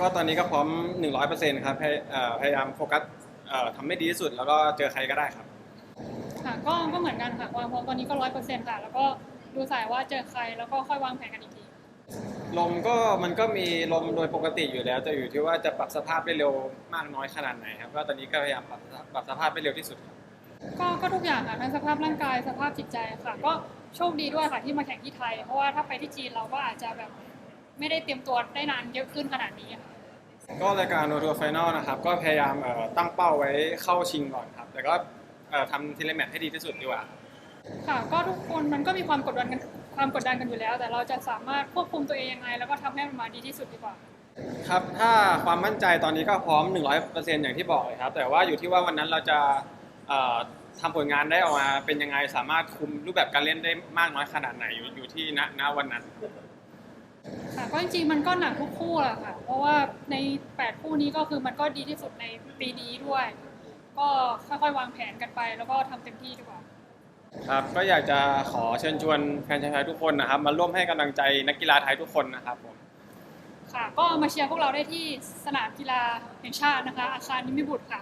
ก็ตอนนี้ก็พร้อม 100%ครับพยเอ่อพยายามโฟกัสเอ่อทำให้ดีที่สุด แล้วก็เจอใครก็ได้ครับ ค่ะก็ก็เหมือนกันค่ะวางพร้อมตอนนี้ก็ร้อยเปอร์เซ็นต์ค่ะ แล้วก็ดูสายว่าเจอใครแล้วก็ค่อยวางแผนกันอีกทีลมก็มันก็มีลมโดยปกติอยู่แล้วแต่อยู่ที่ว่าจะปรับสภาพได้เร็วมากน้อยขนาดไหนครับก็ตอนนี้ก็พยายามปรับปรับสภาพให้เร็วที่สุดครับก็ก็ทุกอย่างค่ะทั้งสภาพร่างกายสภาพจิตใจค่ะ ก็โชคดีด้วยค่ะที่มาแข่งที่ไทย เพราะว่าถ้าไปที่จีนเราก็อาจจะแบบไม่ได้เตรียมตัวได้นานเยอะขึ้นขนาดนี้ค่ะ ก็รายการโนทัวร์ไฟนอลนะครับก็พยายามเอ่อตั้งเป้าไว้เข้าชิงก่อนครับแต่ก็เอ่อทำทีละแมตช์ให้ดีที่สุดดีกว่าค่ะก็ทุกคนมันก็มีความกดดันกันความกดดันกันอยู่แล้ว แต่เราจะสามารถควบคุมตัวเองยังไง แล้วก็ทำให้มันมาดีที่สุดดีกว่า ครับถ้าความมั่นใจตอนนี้ก็พร้อม 100%อย่างที่บอกเลยครับแต่ว่าอยู่ที่ว่าวันนั้นเราจะเอ่อทำผลงานได้ออกมาเป็นยังไงสามารถคุมรูปแบบการเล่นได้มากน้อยขนาดไหนอยู่อยู่ที่ณณวันนั้นค่ะ ก็จริงๆมันก็หนักทุกคู่แหละค่ะ เพราะว่าใน 8 คู่นี้ก็คือมันก็ดีที่สุดในปีนี้ด้วย ก็ค่อยๆวางแผนกันไป แล้วก็ทำเต็มที่ดีกว่า ครับก็อยากจะขอเชิญชวนแฟนชาวไทยทุกคนนะครับ มาร่วมให้กำลังใจนักกีฬาไทยทุกคนนะครับผม ค่ะ ก็มาเชียร์พวกเราได้ที่สนามกีฬาแห่งชาตินะคะ อาคารนิมิบุตรค่ะ